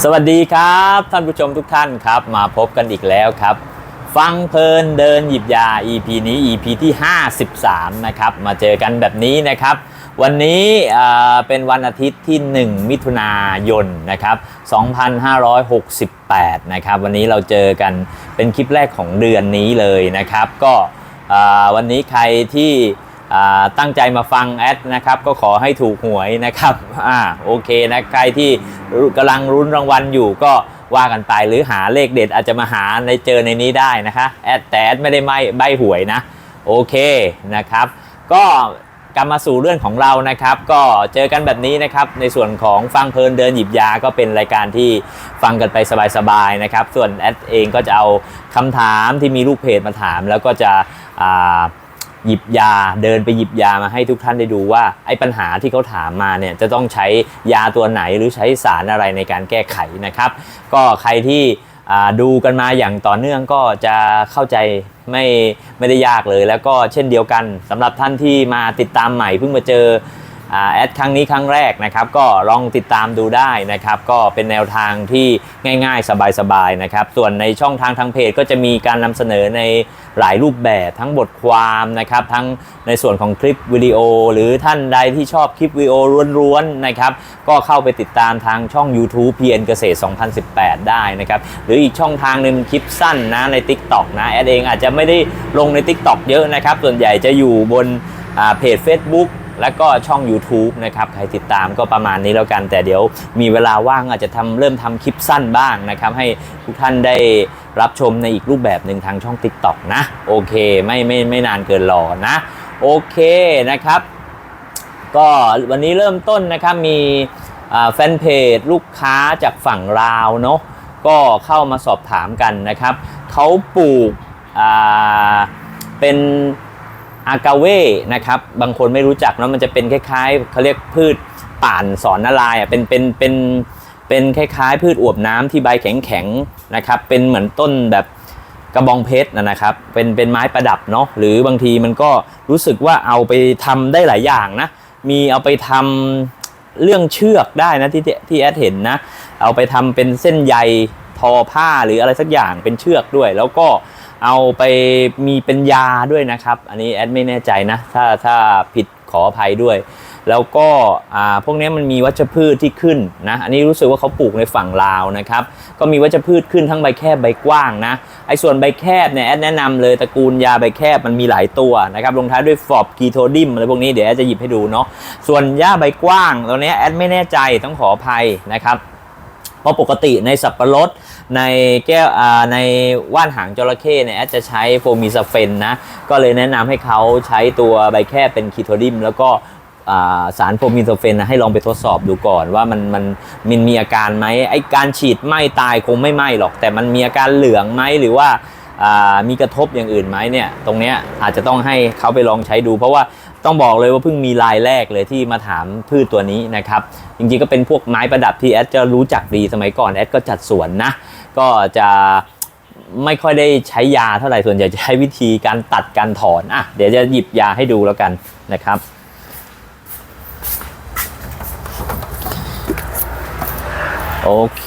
สวัสดีครับท่านผู้ชมทุกท่านครับ มาพบกันอีกแล้วครับ ฟังเพลินเดินหยิบยา EP นี้ EP ที่ 53 นะครับ มาเจอกันแบบนี้นะครับ วันนี้เป็นวันอาทิตย์ที่ 1 มิถุนายนนะครับ 2568 นะครับ วันนี้เราเจอกันเป็นคลิปแรกของเดือนนี้เลยนะครับ ก็วันนี้ใครที่ ตั้งใจมาฟังแอดนะครับก็ขอให้ถูกหวยนะครับอ่าโอเคนะใครที่กำลังรุ้นรางวัลอยู่ก็ว่ากันไปหรือหาเลขเด็ดอาจจะมาหาในเจอในนี้ได้นะคะแอดแต่แอดไม่ได้ใบใบหวยนะโอเคนะครับ ก็กลับมาสู่เรื่องของเรานะครับ ก็เจอกันแบบนี้นะครับ ในส่วนของฟังเพลินเดินหยิบยาก็เป็นรายการที่ฟังกันไปสบายๆนะครับ ส่วนแอดเองก็จะเอาคำถามที่มีลูกเพจมาถาม แล้วก็จะอ่า หยิบยาเดินไปหยิบยามาให้ทุกท่านได้ดูว่าไอ้ปัญหาที่เขาถามมาเนี่ยจะต้องใช้ยาตัวไหนหรือใช้สารอะไรในการแก้ไขนะครับ ก็ใครที่ดูกันมาอย่างต่อเนื่องก็จะเข้าใจไม่ไม่ได้ยากเลย แล้วก็เช่นเดียวกันสำหรับท่านที่มาติดตามใหม่เพิ่งมาเจอ แอดครั้งนี้ครั้งแรกนะครับก็ลองติดตามดูได้นะครับก็เป็นแนวทางที่ง่ายๆ สบายๆนะครับส่วนในช่องทางทางเพจก็จะมีการนำเสนอในหลายรูปแบบทั้งบทความนะครับทั้งในส่วนของคลิปวิดีโอ หรือท่านใดที่ชอบคลิปวิดีโอล้วนๆนะครับก็เข้าไปติดตามทางช่อง YouTube PN เกษตร 2018 ได้นะครับหรืออีกช่องทางหนึ่งคลิปสั้นนะใน TikTok นะแอดเองอาจจะไม่ได้ลงใน TikTok เยอะนะครับส่วนใหญ่จะอยู่บนเพจ Facebook แล้วก็ช่อง YouTube นะครับ ใครติดตามก็ประมาณนี้แล้วกัน แต่เดี๋ยวมีเวลาว่างอาจจะทำเริ่มทำคลิปสั้นบ้างนะครับ ให้ทุกท่านได้รับชมในอีกรูปแบบหนึ่งทางช่อง TikTok นะ โอเค ไม่ไม่ไม่นานเกินรอนะ โอเคนะครับ ก็วันนี้เริ่มต้นนะครับ มีแฟนเพจลูกค้าจากฝั่งลาวเนาะก็เข้ามาสอบถามกันนะครับ เขาปลูกเป็น อากาเว่นะครับบางคนไม่รู้จักเนาะมันจะเป็นคล้ายๆเขาเรียกพืชป่านสอนนารายอะเป็นเป็นเป็นเป็นคล้ายๆ พืชอวบน้ำที่ใบแข็งๆนะครับเป็นเหมือนต้นแบบกระบองเพชรนะนะครับเป็นเป็นไม้ประดับเนาะหรือบางทีมันก็รู้สึกว่าเอาไปทำได้หลายอย่างนะมีเอาไปทำเรื่องเชือกได้นะที่ที่แอดเห็นนะเอาไปทำเป็นเส้นใยทอผ้าหรืออะไรสักอย่างเป็นเชือกด้วย แล้วก็ เอาไปมีเป็นยาด้วยนะครับ อันนี้แอดไม่แน่ใจนะ ถ้าถ้าผิดขออภัยด้วย แล้วก็อ่าพวกนี้มันมีวัชพืชที่ขึ้นนะ อันนี้รู้สึกว่าเขาปลูกในฝั่งลาวนะครับ ก็มีวัชพืชขึ้นทั้งใบแคบใบกว้างนะ ไอ้ส่วนใบแคบเนี่ยแอดแนะนำเลยตระกูลยาใบแคบมันมีหลายตัวนะครับลงท้ายด้วยฟอบกีโทดิมอะไรพวกนี้เดี๋ยวแอดจะหยิบให้ดูเนาะ ส่วนหญ้าใบกว้างตัวเนี้แอดไม่แน่ใจต้องขออภัยนะครับเพราะปกติในสับปะรด ในแก้วในว่านหางจระเข้เนี่ยแอดจะใช้โฟมิซาเฟนนะ ก็เลยแนะนำให้เขาใช้ตัวใบแค่เป็นคีโทดิมแล้วก็สารโฟมิซเฟนนะให้ลองไปทดสอบดูก่อนว่ามันมันมันมีอาการไหมไอการฉีดไหม้ตายคงไม่ไหม้หรอก แต่มันมีอาการเหลืองไหมหรือว่าอ่ามีกระทบอย่างอื่นไหมเนี่ยตรงเนี้ยอาจจะต้องให้เขาไปลองใช้ดู เพราะว่าต้องบอกเลยว่าเพิ่งมีรายแรกเลยที่มาถามพืชตัวนี้นะครับจริงๆก็เป็นพวกไม้ประดับที่แอดจะรู้จักดีสมัยก่อนแอดก็จัดสวนนะ ก็จะไม่ค่อยได้ใช้ยาเท่าไหร่ส่วนใหญ่จะใช้วิธีการตัดการถอนอะเดี๋ยวจะหยิบยาให้ดูแล้วกันนะครับ โอเค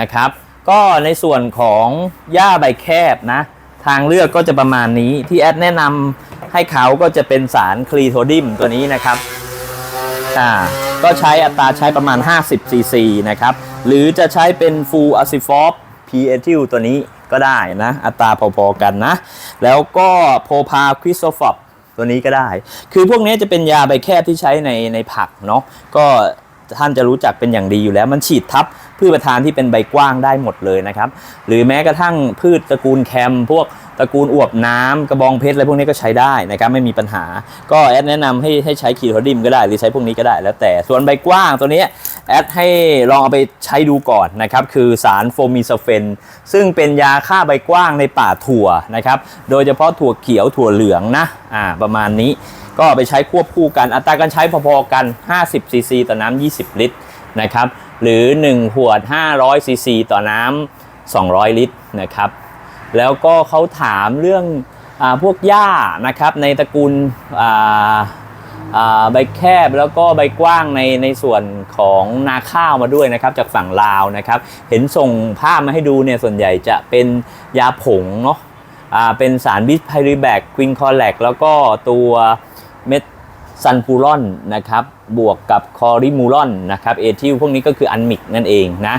นะครับ ก็ในส่วนของหญ้าใบแคบนะ ทางเลือกก็จะประมาณนี้ที่แอดแนะนำให้เขาก็จะเป็นสารคลีโทดิมตัวนี้นะครับอ่าก็ใช้อัตราใช้ประมาณ 50ซีซีนะครับ หรือจะใช้เป็นฟูอะซิฟอฟ พีเอทิลตัวนี้ก็ได้นะ อัตราพอๆกันนะ แล้วก็โพพาคริสโซฟอปตัวนี้ก็ได้ คือพวกนี้จะเป็นยาใบแคบที่ใช้ในในผักเนาะก็ท่านจะรู้จักเป็นอย่างดีอยู่แล้ว มันฉีดทับพืชประทานที่เป็นใบกว้างได้หมดเลยนะครับ หรือแม้กระทั่งพืชตระกูลแคมพวกตระกูลอวบน้ำกระบองเพชรอะไรพวกนี้ก็ใช้ได้นะครับไม่มีปัญหา ก็แอดแนะนำให้ให้ใช้คีโทดิมก็ได้หรือใช้พวกนี้ก็ได้ แล้วแต่ส่วนใบกว้างตัวนี้แอดให้ลองเอาไปใช้ดูก่อนนะครับคือสารโฟมิซาเฟน ซึ่งเป็นยาฆ่าใบกว้างในป่าถั่วนะครับโดยเฉพาะถั่วเขียวถั่วเหลืองนะอ่าประมาณนี้ก็ไปใช้ควบคู่กันอัตราการใช้พอๆกัน 50ซีซีต่อน้ำ20 ลิตรนะครับหรือ1ขวด500ซีซีต่อน้ำ200 ลิตรนะครับ แล้วก็เขาถามเรื่องอพวกหญ้านะครับในตระกูลใบแคบแล้วก็ใบกว้างในในส่วนของนาข้าวมาด้วยนะครับจากฝั่งลาวนะครับ เห็นส่งภาพมาให้ดูเนี่ยส่วนใหญ่จะเป็นยาผงเนาะเป็นสารบิสไพริแบกควินคอแลกแล้วก็ตัวเม็ดซันฟูรอนนะครับบวกกับคอริมูลอนนะครับเอทิลพวกนี้ก็คืออันมิกนั่นเองนะ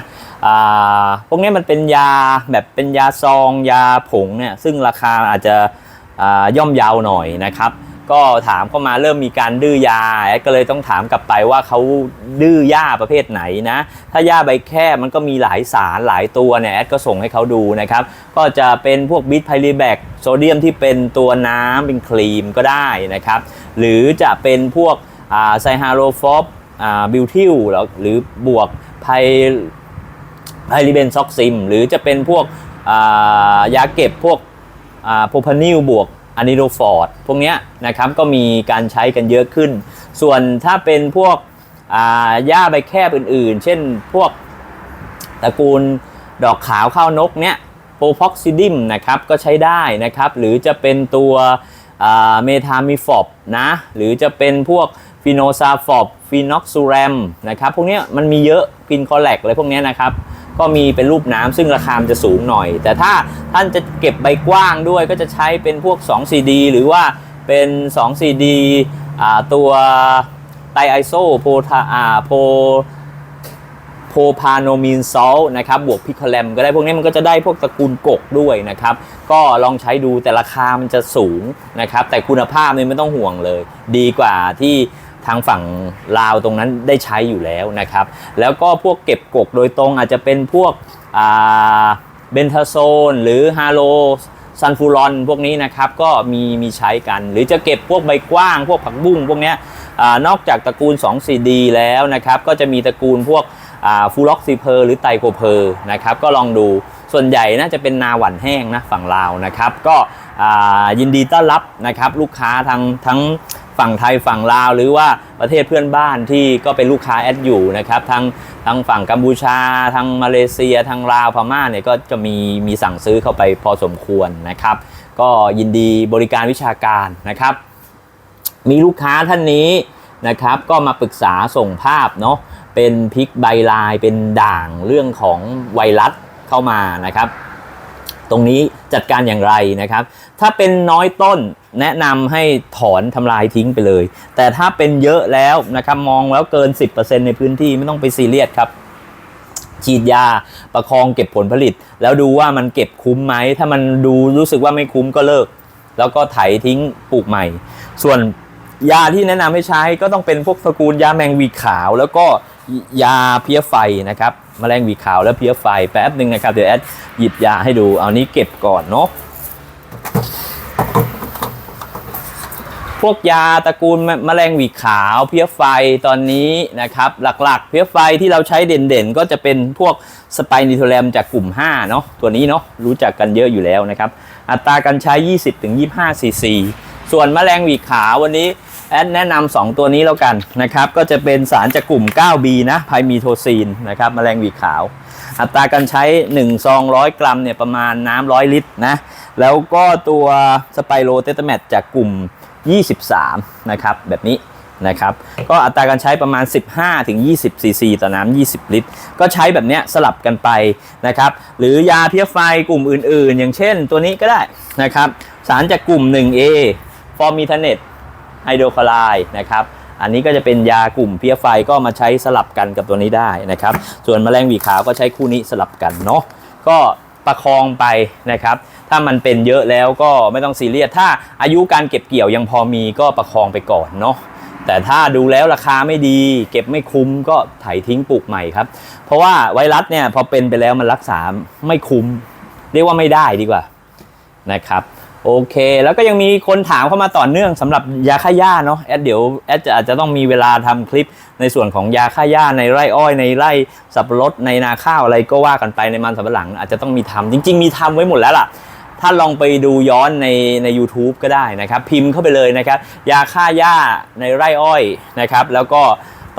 พวกนี้มันเป็นยาแบบเป็นยาซองยาผงเนี่ยซึ่งราคาอาจจะย่อมยาวหน่อยนะครับ ก็ถามเข้ามาเริ่มมีการดื้อยาแอดก็เลยต้องถามกลับไปว่าเขาดื้อยาประเภทไหนนะถ้ายาใบแคบมันก็มีหลายสารหลายตัวเนี่ยแอดก็ส่งให้เขาดูนะครับ ก็จะเป็นพวกบิทไพรีแบกโซเดียมที่เป็นตัวน้ำเป็นครีมก็ได้นะครับ หรือจะเป็นพวกไซฮาโรฟอฟบิวทิลหรือบวกไพ ไพริเบนซอกซิม หรือจะเป็นพวกายาเก็บพวกโพพานิลบวกอะนิโดฟอร์ดพวกนี้นะครับก็มีการใช้กันเยอะขึ้น ส่วนถ้าเป็นพวกอ่าหญ้าใบแคบอื่นๆ เช่นพวกตระกูลดอกขาวข้าวนกเนี้ยโปรพ็อกซิดิมนะครับก็ใช้ได้นะครับ หรือจะเป็นตัวเมทามิฟอบนะหรือจะเป็นพวกฟีโนซาฟอบฟีนอกซูแรมนะครับพวกนี้มันมีเยอะกินคอแลกอะไรพวกนี้นะครับ ก็มีเป็นรูปน้ำซึ่งราคาจะสูงหน่อย แต่ถ้าท่านจะเก็บใบกว้างด้วยก็จะใช้เป็นพวก2 CD หรือว่าเป็น2 CD อ่าตัวไตไอโซโพทาอ่าโพโพพาโนมินซอลนะครับบวกพิคแลมก็ได้พวกนี้มันก็จะได้พวกตระกูลกกด้วยนะครับ ก็ลองใช้ดูแต่ราคามันจะสูงนะครับ แต่คุณภาพเนี่ยไม่ต้องห่วงเลย ดีกว่าที่ ทางฝั่งลาวตรงนั้นได้ใช้อยู่แล้วนะครับ แล้วก็พวกเก็บกกโดยตรงอาจจะเป็นพวกเบนทาโซน หรือฮาโลซันฟูรอนพวกนี้นะครับก็มีมีใช้กัน หรือจะเก็บพวกใบกว้าง พวกผักบุ้งพวกเนี้ยอนอกจากตระกูล 2 CD แล้วนะครับ ก็จะมีตระกูลพวกฟูล็อกซีเพอร์หรือไตโคเพอร์นะครับ ก็ลองดู ส่วนใหญ่น่าจะเป็นนาหวันแห้งนะฝั่งลาวนะครับ ก็ยินดีต้อนรับนะครับลูกค้าทั้งทั้งฝั่งไทยฝั่งลาว หรือว่าประเทศเพื่อนบ้านที่ก็เป็นลูกค้าแอดอยู่นะครับทั้งทั้งฝั่งกัมพูชาทางมาเลเซียทางลาวพม่าเนี่ยก็จะมีมีสั่งซื้อเข้าไปพอสมควรนะครับ ก็ยินดีบริการวิชาการนะครับ มีลูกค้าท่านนี้นะครับ ก็มาปรึกษาส่งภาพเนาะเป็นพริกใบลายเป็นด่างเรื่องของไวรัส เข้ามานะครับ ตรงนี้จัดการอย่างไรนะครับ ถ้าเป็นน้อยต้นแนะนำให้ถอนทำลายทิ้งไปเลย แต่ถ้าเป็นเยอะแล้วนะครับมองแล้วเกิน 10%ในพื้นที่ไม่ต้องไปซีเรียสครับฉีดยาประคองเก็บผลผลิต แล้วดูว่ามันเก็บคุ้มไหม ถ้ามันดูรู้สึกว่าไม่คุ้มก็เลิก แล้วก็ไถทิ้งปลูกใหม่ ส่วนยาที่แนะนำให้ใช้ก็ต้องเป็นพวกตระกูลยาแมงวีขาว แล้วก็ ยาเพี้ยไฟนะครับแมลงวีขาวและเพี้ยไฟแป๊บหนึ่งนะครับ เดี๋ยวแอดหยิบยาให้ดูเอานี้เก็บก่อนเนาะพวกยาตระกูลแมลงวีขาวเพี้ยไฟตอนนี้นะครับ หลักๆ เพี้ยไฟที่เราใช้เด่นๆ ก็จะเป็นพวกสไปนิโทแรมจากกลุ่ม 5 เนาะตัวนี้เนาะรู้จักกันเยอะอยู่แล้วนะครับ อัตราการใช้ 20-25ซีซีส่วนแมลงวีขาววันนี้ แอดแนะนำ2ตัวนี้แล้วกันนะครับ ก็จะเป็นสารจากกลุ่ม 9B นะไพมีโทซีนนะครับแมลงวีขาว อัตราการใช้1ซอง100กรัมเนี่ยประมาณน้ำ100ลิตรนะแล้วก็ตัวสไปโรเตตาแมตจากกลุ่ม 23 นะครับแบบนี้นะครับก็อัตราการใช้ประมาณ 15ถึง20ซีซีต่อน้ำ20 ลิตร ก็ใช้แบบเนี้ยสลับกันไปนะครับหรือยาเพี้ยไฟกลุ่มอื่นๆ อย่างเช่นตัวนี้ก็ได้นะครับสารจากกลุ่ม 1A ฟอร์มิทเนต ไฮโดรคลอไรด์นะครับอันนี้ก็จะเป็นยากลุ่มเพี้ยไฟก็มาใช้สลับกันกับตัวนี้ได้นะครับ ส่วนแมลงหวีขาวก็ใช้คู่นี้สลับกันเนาะก็ประคองไปนะครับ ถ้ามันเป็นเยอะแล้วก็ไม่ต้องซีเรียสถ้าอายุการเก็บเกี่ยวยังพอมีก็ประคองไปก่อนเนาะแต่ถ้าดูแล้วราคาไม่ดี เก็บไม่คุ้มก็ไถทิ้งปลูกใหม่ครับ เพราะว่าไวรัสเนี่ยพอเป็นไปแล้วมันรักษาไม่คุ้ม เรียกว่าไม่ได้ดีกว่านะครับ โอเค แล้วก็ยังมีคนถามเข้ามาต่อเนื่องสำหรับยาฆ่าหญ้าเนาะแอดเดี๋ยวแอดจะอาจจะต้องมีเวลาทำคลิปในส่วนของยาฆ่าหญ้าในไร่อ้อยในไร่สับปะรดในนาข้าวอะไรก็ว่ากันไปในมันสำปะหลัง อาจจะต้องมีทำจริง ๆ มีทำไว้หมดแล้วล่ะถ้าลองไปดูย้อนในใน u t u b e ก็ได้นะครับ พิมพ์เข้าไปเลยนะครับ ยาฆ่าหญ้าในไร่อ้อยนะครับ แล้วก็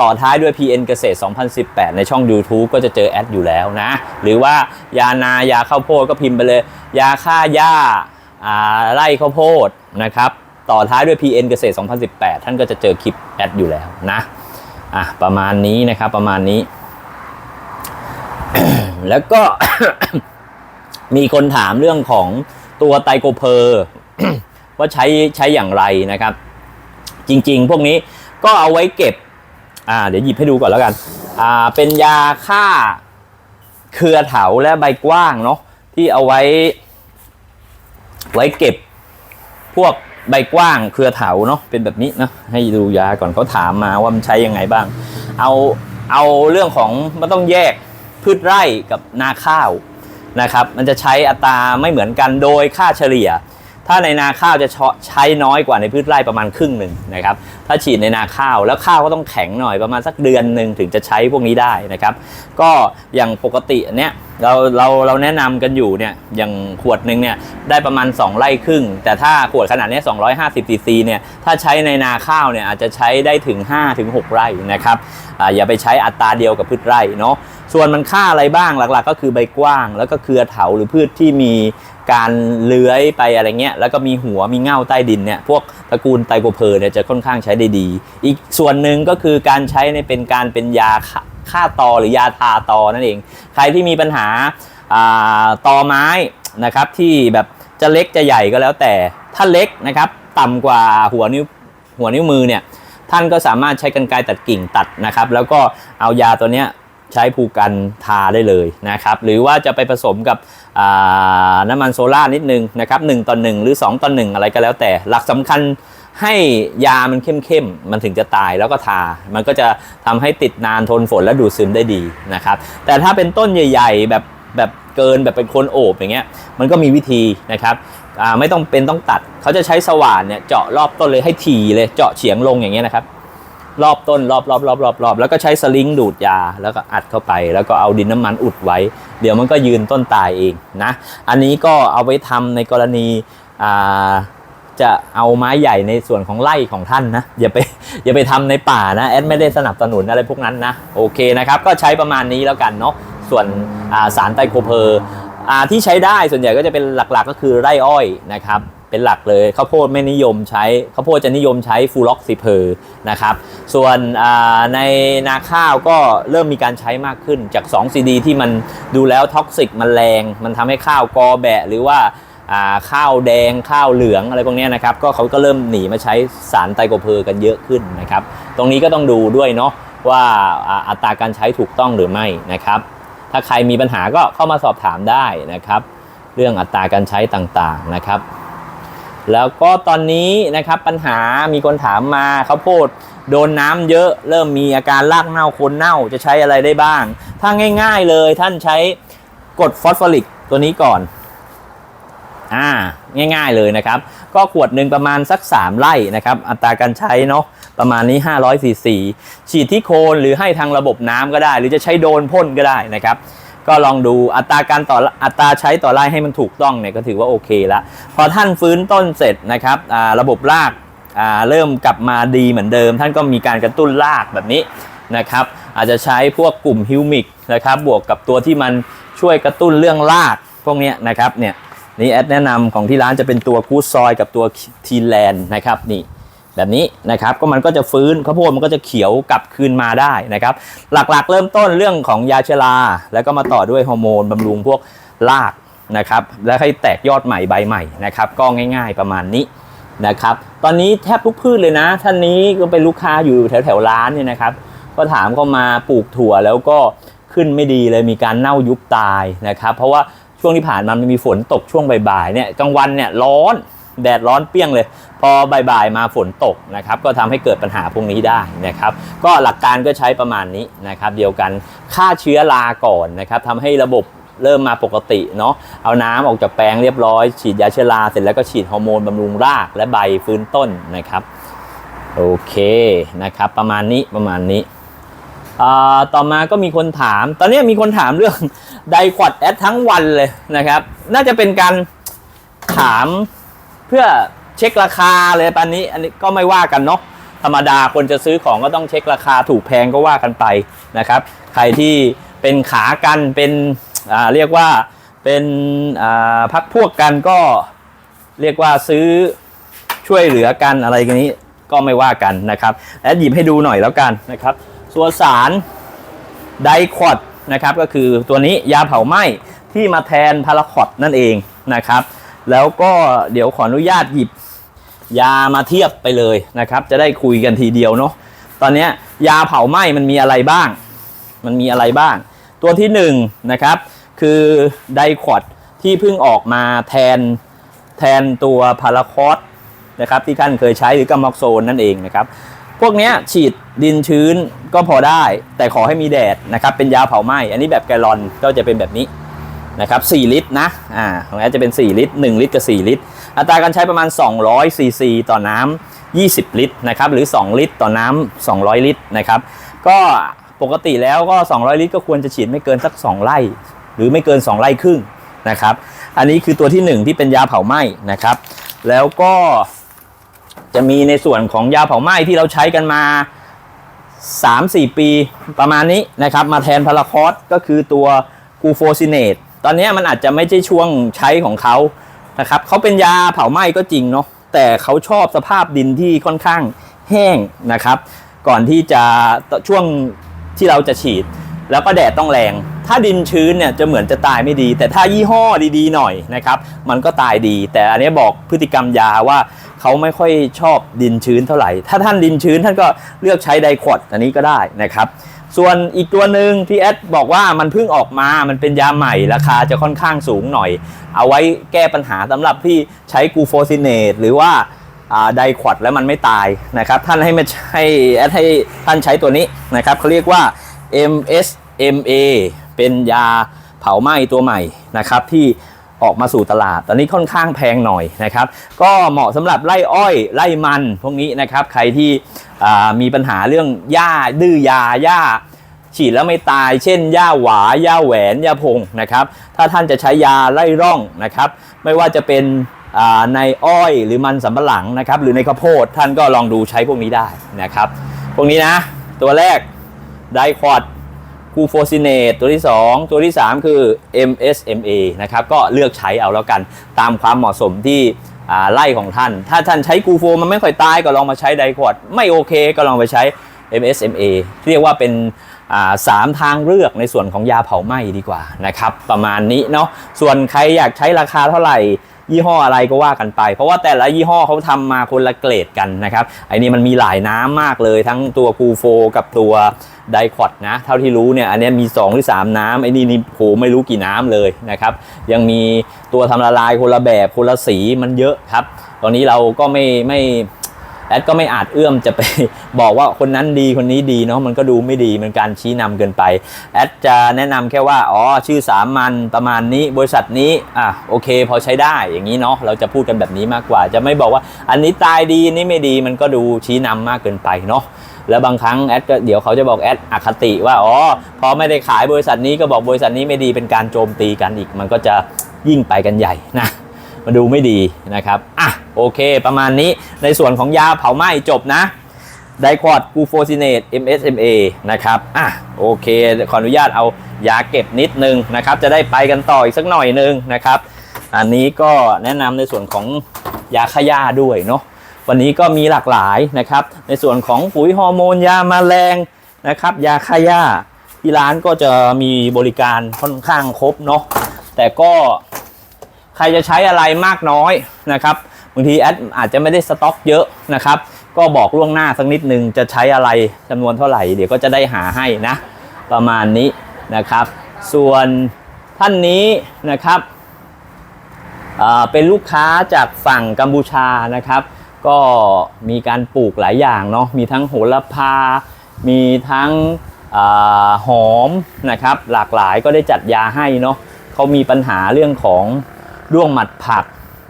ต่อท้ายด้วย PN เกษตร 2018 ในช่อง YouTube ก็จะเจอแอดอยู่แล้วนะ หรือว่ายานายาข้าวโพดก็พิมพ์ไปเลย ยาฆ่าหญ้า ไร่ข้าวโพดนะครับ ต่อท้ายด้วย PN เกษตร 2018 ท่านก็จะเจอคลิปแอดอยู่แล้วนะอะประมาณนี้นะครับประมาณนี้ แล้วก็มีคนถามเรื่องของตัวไตรโกเพอร์ว่าใช้ใช้อย่างไรนะครับ จริงๆ พวกนี้ก็เอาไว้เก็บ อ่า เดี๋ยวหยิบให้ดูก่อนแล้วกัน อ่า เป็นยาฆ่าเครือเถาและใบกว้างเนาะที่เอาไว้ ไว้เก็บพวกใบกว้างเครือเถาเนาะเป็นแบบนี้นะให้ดูยาก่อนเขาถามมาว่ามันใช้ยังไงบ้าง เอาเอาเรื่องของมันต้องแยกพืชไร่กับนาข้าวนะครับ มันจะใช้อัตราไม่เหมือนกันโดยค่าเฉลี่ย ถ้าในนาข้าวจะใช้น้อยกว่าในพืชไร่ประมาณครึ่งหนึ่งนะครับ ถ้าฉีดในนาข้าวแล้วข้าวก็ต้องแข็งหน่อยประมาณสักเดือนหนึ่งถึงจะใช้พวกนี้ได้นะครับ ก็อย่างปกติเนี้ยเราเราเราแนะนำกันอยู่เนี่ยอย่างขวดหนึ่งเนี่ยได้ประมาณ 2 ไร่ครึ่ง แต่ถ้าขวดขนาดเนี้ย250ซีซีเนี่ยถ้าใช้ในนาข้าวเนี่ยอาจจะใช้ได้ถึง 5-6 ไร่นะครับอาอย่าไปใช้อัตราเดียวกับพืชไร่เนาะส่วนมันค่าอะไรบ้างหลักๆ ก็คือใบกว้าง แล้วก็เครือเถาหรือพืชที่มี การเลื้อยไปอะไรเงี้ยแล้วก็มีหัวมีเง่าใต้ดินเนี่ยพวกตระกูลไตโกเพอร์เนี่ยจะค่อนข้างใช้ได้ดี อีกส่วนหนึ่งก็คือการใช้ในเป็นการเป็นยาฆ่าตอหรือยาทาตอนั่นเอง ใครที่มีปัญหาอ่าตอไม้นะครับที่แบบจะเล็กจะใหญ่ก็แล้วแต่ ถ้าเล็กนะครับต่ำกว่าหัวนิ้วหัวนิ้วมือเนี่ยท่านก็สามารถใช้กรรไกรตัดกิ่งตัดนะครับ แล้วก็เอายาตัวเนี้ย ใช้ภูกันทาได้เลยนะครับหรือว่าจะไปผสมกับน้ำมันโซล่านิดนึงนะครับ1ต่อ1หรือ 2ต่อ1อะไรก็แล้วแต่หลักสำคัญให้ยามันเข้มๆ มันถึงจะตายแล้วก็ทา มันก็จะทำให้ติดนานทนฝนและดูดซึมได้ดีนะครับ แต่ถ้าเป็นต้นใหญ่ๆ แบบแบบเกินแบบเป็นคนโอบอย่างเงี้ย มันก็มีวิธีนะครับไม่ต้องเป็นต้องตัด เขาจะใช้สว่านเนี่ยเจาะรอบต้นเลยให้ถี่เลย เจาะเฉียงลงอย่างเงี้ยนะครับ รอบต้นรอบรอบรอบรอบรอบแล้วก็ใช้สลิงดูดยาแล้วก็อัดเข้าไป แล้วก็เอาดินน้ำมันอุดไว้ เดี๋ยวมันก็ยืนต้นตายเองนะ อันนี้ก็เอาไว้ทำในกรณีจะเอาไม้ใหญ่ในส่วนของไร่ของท่านนะ อย่าไปอย่าไปทำในป่านะ แอดไม่ได้สนับสนุนอะไรพวกนั้นนะ โอเคนะครับ ก็ใช้ประมาณนี้แล้วกันเนาะส่วนสารไตรโคเพอร์ที่ใช้ได้ส่วนใหญ่ก็จะเป็นหลักๆก็คือไร่อ้อยนะครับ เป็นหลักเลยข้าวโพดไม่นิยมใช้ข้าวโพดจะนิยมใช้ฟูล็อกซิเพอร์นะครับส่วนในนาข้าวก็เริ่มมีการใช้มากขึ้นจาก2 CD ที่มันดูแล้วท็อกซิกมันแรง มันทำให้ข้าวกอแบะหรือว่าข้าวแดงข้าวเหลืองอะไรพวกนี้นะครับก็เขาก็เริ่มหนีมาใช้สารไตรโคเพอร์กันเยอะขึ้นนะครับตรงนี้ก็ต้องดูด้วยเนาะว่าอ่าอัตราการใช้ถูกต้องหรือไม่นะครับ ถ้าใครมีปัญหาก็เข้ามาสอบถามได้นะครับ เรื่องอัตราการใช้ต่างๆนะครับ แล้วก็ตอนนี้นะครับปัญหามีคนถามมาข้าวโพดโดนน้ำเยอะเริ่มมีอาการรากเน่าโคนเน่าจะใช้อะไรได้บ้าง ถ้าง่าย ๆเลยท่านใช้กรดฟอสฟอริกตัวนี้ก่อนอ่าง่าย ๆเลยนะครับ ก็ขวดหนึ่งประมาณสัก 3 ไร่นะครับ อัตราการใช้เนาะประมาณนี้500ซีซีฉีดที่โคนหรือให้ทางระบบน้ำก็ได้ หรือจะใช้โดนพ่นก็ได้นะครับ ก็ลองดูอัตราการต่ออัตราใช้ต่อไร่ให้มันถูกต้องเนี่ยก็ถือว่าโอเคละพอท่านฟื้นต้นเสร็จนะครับระบบรากาเริ่มกลับมาดีเหมือนเดิม ท่านก็มีการกระตุ้นรากแบบนี้นะครับอาจจะใช้พวกกลุ่มฮิวมิกนะครับบวกกับตัวที่มันช่วยกระตุ้นเรื่องรากพวกเนี้ยนะครับเนี่ยนี่แอดแนะนำของที่ร้านจะเป็นตัวกูดซอยกับตัวทีแลนด์นะครับนี่ แบบนี้นะครับก็มันก็จะฟื้นข้าวโพดมันก็จะเขียวกลับคืนมาได้นะครับ หลักๆ เริ่มต้นเรื่องของยาชราแล้วก็มาต่อด้วยฮอร์โมนบำรุงพวกรากนะครับ แล้วให้แตกยอดใหม่ใบใหม่นะครับ ก็ง่าย ๆประมาณนี้นะครับ ตอนนี้แทบทุกพืชเลยนะ ท่านนี้ก็เป็นลูกค้าอยู่แถวๆร้านเนี่ยนะครับ ก็ถามเข้ามาปลูกถั่วแล้วก็ขึ้นไม่ดีเลยมีการเน่ายุบตายนะครับ เพราะว่าช่วงที่ผ่านมามันมีฝนตกช่วงบ่ายๆเนี่ยกลางวันเนี่ยร้อน แดดร้อนเปี้ยงเลย พอบ่ายๆมาฝนตกนะครับ ก็ทำให้เกิดปัญหาพวกนี้ได้นะครับ ก็หลักการก็ใช้ประมาณนี้นะครับ เดียวกันฆ่าเชื้อราก่อนนะครับทำให้ระบบเริ่มมาปกติเนาะเอาน้ำออกจากแปลงเรียบร้อย ฉีดยาเชื้อราเสร็จแล้วก็ฉีดฮอร์โมนบำรุงรากและใบฟื้นต้นนะครับ โอเคนะครับ ประมาณนี้ประมาณนี้ต่อมาก็มีคนถาม ตอนนี้มีคนถามเรื่องไดควอดแอดทั้งวันเลยนะครับ น่าจะเป็นการถาม เพื่อเช็คราคาเลยปานนี้ อันนี้ก็ไม่ว่ากันเนาะธรรมดาคนจะซื้อของก็ต้องเช็คราคาถูกแพงก็ว่ากันไปนะครับ ใครที่เป็นขากันเป็นเรียกว่าเป็นพักพวกกันก็เรียกว่าซื้อช่วยเหลือกันอะไรกันนี้ก็ไม่ว่ากันนะครับ และหยิบให้ดูหน่อยแล้วกันนะครับส่วนสารไดคอดนะครับก็คือตัวนี้ยาเผาไหม้ที่มาแทนพาราคอดนั่นเองนะครับ แล้วก็เดี๋ยวขออนุญาตหยิบยามาเทียบไปเลยนะครับ จะได้คุยกันทีเดียวเนาะตอนนี้ยาเผาไหม้มันมีอะไรบ้าง มันมีอะไรบ้าง ตัวที่หนึ่งนะครับคือไดคอดที่เพิ่งออกมาแทนแทนตัวพาราคอสนะครับที่ท่านเคยใช้หรือกาม็อกโซนนั่นเองนะครับพวกนี้ฉีดดินชื้นก็พอได้ แต่ขอให้มีแดดนะครับเป็นยาเผาไหม้อันนี้แบบแกลลอนก็จะเป็นแบบนี้ นะครับ4ลิตรนะอ่าของแอดจะเป็น 4 ลิตร 1 ลิตรกับ 4 ลิตร อัตราการใช้ประมาณ 200ซีซีต่อน้ำ20 ลิตรนะครับหรือ 2 ลิตรต่อน้ำ200 ลิตรนะครับก็ปกติแล้วก็ 200 ลิตรก็ควรจะฉีดไม่เกินสัก 2 ไร่ หรือไม่เกิน 2 ไร่ครึ่งนะครับอันนี้คือตัวที่ 1 ที่เป็นยาเผาไหม้นะครับแล้วก็จะมีในส่วนของยาเผาไหม้ที่เราใช้กันมา 3-4 ปีประมาณนี้นะครับมาแทนพาราคอสก็คือตัวกูโฟซิเนต ตอนนี้มันอาจจะไม่ใช่ช่วงใช้ของเขานะครับเขาเป็นยาเผาไหม้ก็จริงเนาะแต่เขาชอบสภาพดินที่ค่อนข้างแห้งนะครับ ก่อนที่จะช่วงที่เราจะฉีด แล้วก็แดดต้องแรง ถ้าดินชื้นเนี่ยจะเหมือนจะตายไม่ดี แต่ถ้ายี่ห้อดีๆหน่อยนะครับ มันก็ตายดี แต่อันนี้บอกพฤติกรรมยาว่าเขาไม่ค่อยชอบดินชื้นเท่าไหร่ ถ้าท่านดินชื้นท่านก็เลือกใช้ไดคอดอันนี้ก็ได้นะครับ ส่วนอีกตัวหนึ่งที่แอดบอกว่ามันเพิ่งออกมา มันเป็นยาใหม่ราคาจะค่อนข้างสูงหน่อย เอาไว้แก้ปัญหาสำหรับที่ใช้กูโฟซินเนตหรือว่าไดคอดแล้วมันไม่ตายนะครับ ท่านให้ไม่ให้แอดให้ท่านใช้ตัวนี้นะครับเขาเรียกว่า MSMA เป็นยาเผาไหม้ตัวใหม่นะครับที่ออกมาสู่ตลาด ตอนนี้ค่อนข้างแพงหน่อยนะครับ ก็เหมาะสำหรับไล่อ้อยไล่มันพวกนี้นะครับ ใครที่มีปัญหาเรื่องหญ้าดื้อยาหญ้า ฉีดแล้วไม่ตาย เช่นหญ้าหวาหญ้าแหวนหญ้าพงนะครับ ถ้าท่านจะใช้ยาไล่ร่องนะครับ ไม่ว่าจะเป็นในอ้อยหรือมันสำปะหลังนะครับ หรือในข้าวโพดท่านก็ลองดูใช้พวกนี้ได้นะครับ พวกนี้นะ ตัวแรก ไดคอดกูโฟซินเนตตัวที่ 2 ตัวที่ 3 คือ MSMA นะครับก็เลือกใช้เอาแล้วกันตามความเหมาะสมที่ไล่ของท่าน ถ้าท่านใช้กูโฟมันไม่ค่อยตายก็ลองมาใช้ไดคอดไม่โอเคก็ลองไปใช้ MSMA เรียกว่าเป็นสามทางเลือกในส่วนของยาเผาไหม้ดีกว่านะครับประมาณนี้เนาะส่วนใครอยากใช้ราคาเท่าไหร่ ยี่ห้ออะไรก็ว่ากันไป เพราะว่าแต่ละยี่ห้อเขาทำมาคนละเกรดกันนะครับไอ้นี่มันมีหลายน้ำมากเลยทั้งตัวกูโฟกับตัวไดคอดนะ เท่าที่รู้เนี่ยอันนี้มี 2 หรือ 3 น้ำไอ้นี่นี่โหไม่รู้กี่น้ำเลยนะครับ ยังมีตัวทำละลายคนละแบบคนละสีมันเยอะครับ ตอนนี้เราก็ไม่ไม่ ดก็ไม่อาจเอื้อมจะไปบอกว่าคนนั้นดีคนนี้ดีเนาะมันก็ดูไม่ดีมันการชี้นำเกินไปแอดจะแนะนำแค่ว่าอ๋อชื่อสามัญประมาณนี้บริษัทนี้อะโอเค พอใช้ได้อย่างนี้เนาะเราจะพูดกันแบบนี้มากกว่า จะไม่บอกว่าอันนี้ตายดีอันนี้ไม่ดีมันก็ดูชี้นำมากเกินไปเนาะแล้วบางครั้งแอดก็เดี๋ยวเขาจะบอกแอดอคติว่าอ๋อพอไม่ได้ขายบริษัทนี้ก็บอกบริษัทนี้ไม่ดีเป็นการโจมตีกันอีก มันก็จะยิ่งไปกันใหญ่นะ มันดูไม่ดีนะครับ อะ โอเค ประมาณนี้ในส่วนของยาเผาไหม้จบนะไดคอดกูโฟซิเนต MSMA นะครับ อะ โอเค ขออนุญาตเอายาเก็บนิดนึงนะครับ จะได้ไปกันต่ออีกสักหน่อยนึงนะครับ อันนี้ก็แนะนำในส่วนของยาฆ่าด้วยเนาะ วันนี้ก็มีหลากหลายนะครับ ในส่วนของปุ๋ยฮอร์โมนยามาแมลงนะครับ ยาฆ่าที่ร้านก็จะมีบริการค่อนข้างครบเนาะ แต่ก็ ใครจะใช้อะไรมากน้อยนะครับบางทีแอดอาจจะไม่ได้สต็อกเยอะนะครับ ก็บอกล่วงหน้าสักนิดนึงจะใช้อะไรจำนวนเท่าไหร่ เดี๋ยวก็จะได้หาให้นะ ประมาณนี้นะครับ ส่วนท่านนี้นะครับเป็นลูกค้าจากฝั่งกัมพูชานะครับ ก็มีการปลูกหลายอย่างเนาะมีทั้งโหระพา มีทั้งอหอมนะครับ หลากหลายก็ได้จัดยาให้เนาะเขามีปัญหาเรื่องของ ด้วงหมัดผัก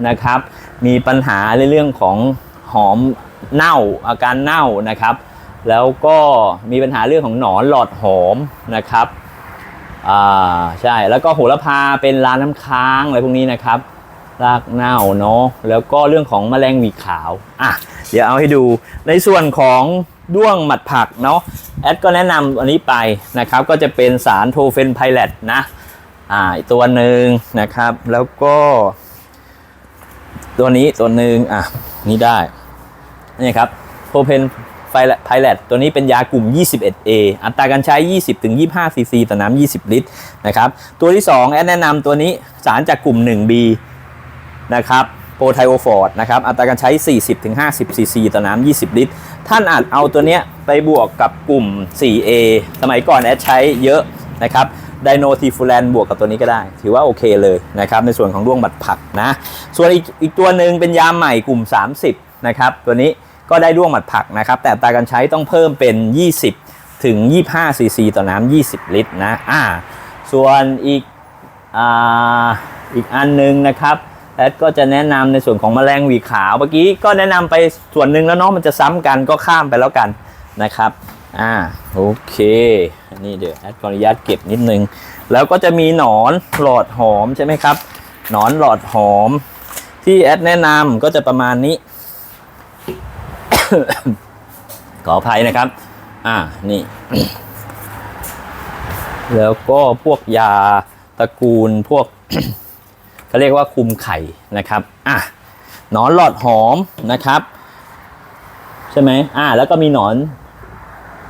นะครับ มีปัญหาในเรื่องของหอมเน่าอาการเน่านะครับ แล้วก็มีปัญหาเรื่องของหนอนหลอดหอมนะครับอ่าใช่แล้วก็โหระพาเป็นลาน้ำค้างอะไรพวกนี้นะครับรากเน่าเนาะแล้วก็เรื่องของแมลงหวีขาวอะเดี๋ยวเอาให้ดูในส่วนของด้วงหมัดผักเนาะแอดก็แนะนำอันนี้ไปนะครับ ก็จะเป็นสารโทเฟนไพเลตนะ อ่าอีกตัวหนึ่งนะครับ แล้วก็ ตัวนี้ตัวหนึ่งอะนี่ได้นี่ครับโพเพนไฟไพลตตัวนี้เป็นยากลุ่ม 21A อัตราการใช้ 20-25 ซีซีต่อน้ำ20 ลิตรนะครับ ตัวที่ 2 แอดแนะนำตัวนี้สารจากกลุ่ม 1B นะครับโปรไทโอฟอร์ดนะครับ อัตราการใช้ 40-50 ซีซีต่อน้ำ20 ลิตร ท่านอาจเอาตัวเนี้ยไปบวกกับกลุ่ม 4A สมัยก่อนแอดใช้เยอะนะครับ ไดโนทีฟูแลนบวกกับตัวนี้ก็ได้ ถือว่าโอเคเลยนะครับในส่วนของร่วงบัดผักนะส่วนอีกอีกตัวหนึ่งเป็นยาใหม่กลุ่ม 30นะครับตัวนี้ก็ได้ร่วงหมัดผักนะครับแต่ตาการใช้ต้องเพิ่มเป็น 20 ถึง 25ซีซีต่อน้ำ20 ลิตรนะอ่าส่วนอีกอ่าอีกอันหนึงนะครับแอดก็จะแนะนำในส่วนของแมลงหวีขาวเมื่อกี้ก็แนะนำไปส่วนหนึ่งแล้วเนาะมันจะซ้ำกันก็ข้ามไปแล้วกันนะครับ อ่าโอเคอันนี้เดี๋ยวแอดขออนุญาตเก็บนิดนึง แล้วก็จะมีหนอนหลอดหอมใช่ไหมครับหนอนหลอดหอม ที่แอดแนะนำก็จะประมาณนี้ ขออภัยนะครับ อ่านี่ แล้วก็พวกยาตระกูลพวกเขาเรียกว่าคุมไข่นะครับ อะหนอนหลอดหอมนะครับ ใช่ไหมอ่า แล้วก็มีหนอน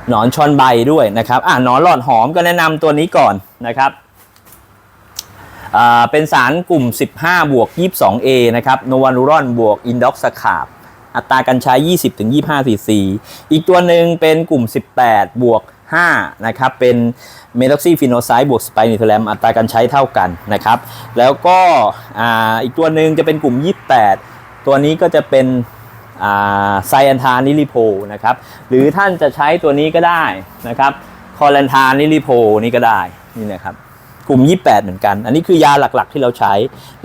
หนอนชอนใบด้วยนะครับอ่าหนอนหลอดหอมก็แนะนำตัวนี้ก่อนนะครับเป็นสารกลุ่ม 15 บวก 22A นะครับโนวานูรอนบวกอินด็อกสคาบอัตราการใช้ 20-25 ซีซี อีกตัวหนึ่งเป็นกลุ่ม 18 บวก 5 นะครับ เป็นเมทอกซีฟิโนไซด์บวกสไปนิโทแลมอัตราการใช้เท่ากันนะครับ แล้วก็ออีกตัวหนึ่งจะเป็นกลุ่ม 28 ตัวนี้ก็จะเป็น ไซแอนทานิลิโพนะครับ หรือท่านจะใช้ตัวนี้ก็ได้นะครับคอลันทานิลิโพนี่ก็ได้นี่นะครับกลุ่ม 28 เหมือนกัน อันนี้คือยาหลักๆที่เราใช้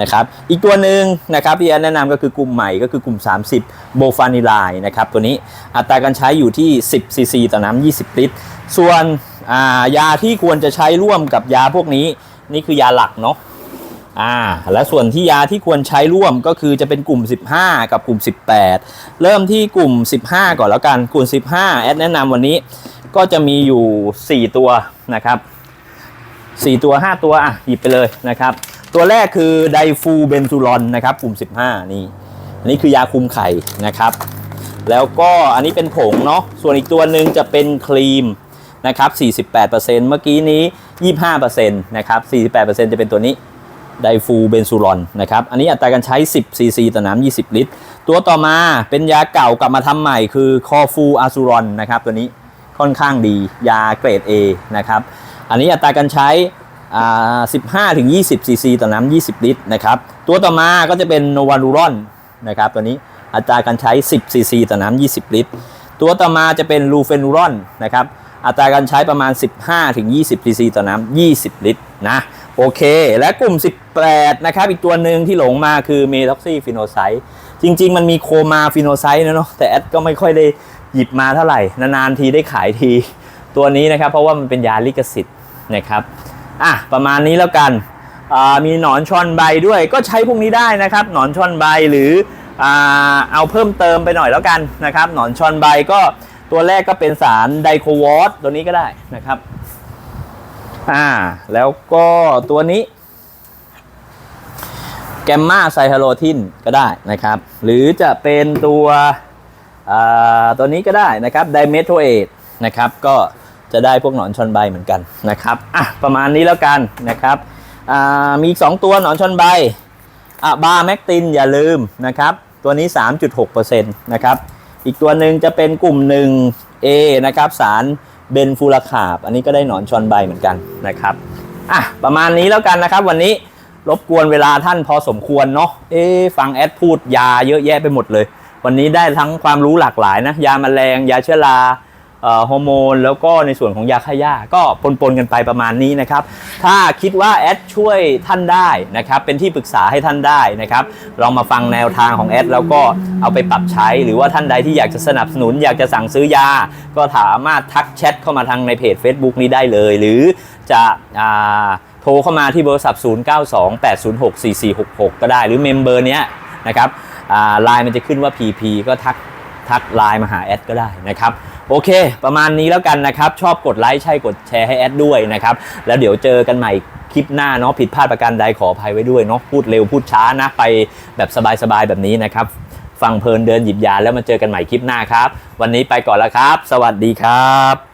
นะครับ อีกตัวหนึ่งนะครับที่แอนแนะนำก็คือกลุ่มใหม่ก็คือกลุ่ม 30 โบฟานิลายนะครับตัวนี้อัตราการใช้อยู่ที่ 10 ซีซีต่อน้ำ20 ลิตร ส่วนายาที่ควรจะใช้ร่วมกับยาพวกนี้ นี่คือยาหลักเนาะ อ่าและส่วนที่ยาที่ควรใช้ร่วมก็คือจะเป็นกลุ่ม 15 กับกลุ่ม 18 เริ่มที่กลุ่ม 15 ก่อนแล้วกันกลุ่ม 15 แอดแนะนำวันนี้ก็จะมีอยู่ 4 ตัวนะครับ 4 ตัว 5 ตัวอะหยิบไปเลยนะครับ ตัวแรกคือไดฟูเบนซูลอนนะครับกลุ่ม 15 นี่ อันนี้คือยาคุมไข่นะครับ แล้วก็อันนี้เป็นผงเนาะส่วนอีกตัวหนึ่งจะเป็นครีมนะครับ 48%เมื่อกี้นี้ 25%นะครับ 48%จะเป็นตัวนี้ ไดฟูเบนซูลอนนะครับอันนี้อัตราการใช้ 10 ซีซีต่อน้ำ20 ลิตร ตัวต่อมาเป็นยาเก่ากลับมาทำใหม่คือคอฟูอาซูรอนนะครับตัวนี้ค่อนข้างดียาเกรด A นะครับอันนี้อัตราการใช้15ถึง20 ซีซีต่อน้ำ20 ลิตรนะครับตัวต่อมาก็จะเป็นโนวานูรอนนะครับตัวนี้อัตราการใช้ 10 ซีซีต่อน้ำ20 ลิตร ตัวต่อมาจะเป็นลูเฟนูรอนนะครับอัตราการใช้ประมาณ 15ถึง20 ซีซีต่อน้ำ20 ลิตรนะ โอเค และกลุ่ม 18 นะครับ อีกตัวหนึ่งที่หลงมาคือเมทอกซี่ฟิโนไซต์จริง ๆ มันมีโคมาฟิโนไซต์นะเนาะแต่แอดก็ไม่ค่อยได้หยิบมาเท่าไหร่ นาน ๆ ทีได้ขายที ตัวนี้นะครับ เพราะว่ามันเป็นยาลิขสิทธิ์นะครับอะประมาณนี้แล้วกันมีหนอนชอนใบด้วยก็ใช้พวกนี้ได้นะครับ หนอนชอนใบหรือเอาเพิ่มเติมไปหน่อยแล้วกันนะครับ หนอนชอนใบก็ตัวแรกก็เป็นสารไดโควอสตัวนี้ก็ได้นะครับ อ่า แล้วก็ตัวนี้ แกมมาไซฮาโลทินก็ได้นะครับ หรือจะเป็นตัวอ่าตัวนี้ก็ได้นะครับไดเมโทเอทนะครับ ก็จะได้พวกหนอนชอนใบเหมือนกันนะครับอะประมาณนี้แล้วกันนะครับอ่ามีอีก 2 ตัวหนอนชอนใบอะบาแมกตินอย่าลืมนะครับ ตัวนี้ 3.6%นะครับ อีกตัวหนึ่งจะเป็นกลุ่ม 1A นะครับ สาร เบนฟูลาคาบ อันนี้ก็ได้หนอนชอนใบเหมือนกันนะครับอะประมาณนี้แล้วกันนะครับ วันนี้รบกวนเวลาท่านพอสมควรเนาะเอ๊ฟังแอดพูดยาเยอะแยะไปหมดเลย วันนี้ได้ทั้งความรู้หลากหลายนะ ยาแมลงยาเชื้อรา ฮอร์โมนแล้วก็ในส่วนของยาฆ่าหญ้าก็ปนๆกันไปประมาณนี้นะครับ ถ้าคิดว่าแอดช่วยท่านได้นะครับ เป็นที่ปรึกษาให้ท่านได้นะครับลองมาฟังแนวทางของแอดแล้วก็เอาไปปรับใช้ หรือว่าท่านใดที่อยากจะสนับสนุน อยากจะสั่งซื้อยา ก็สามารถทักแชทเข้ามาทางในเพจ Facebook นี้ได้เลย หรือจะอโทรเข้ามาที่เบอร์ศัพท์0928064466 ก็ได้ หรือเมมเบอร์เนี้ยนะครับไลน์มันจะขึ้นว่า PP ก็ทักทักไลน์มาหาแอดก็ได้นะครับโอเค ประมาณนี้แล้วกันนะครับ ชอบกดไลค์ใช่กดแชร์ให้แอดด้วยนะครับ แล้วเดี๋ยวเจอกันใหม่คลิปหน้าเนาะผิดพลาดประการใดขออภัยไว้ด้วยเนาะพูดเร็วพูดช้านะไปแบบสบายๆแบบนี้นะครับ ฟังเพลินเดินหยิบยาแล้วมาเจอกันใหม่คลิปหน้าครับ วันนี้ไปก่อนแล้วครับ สวัสดีครับ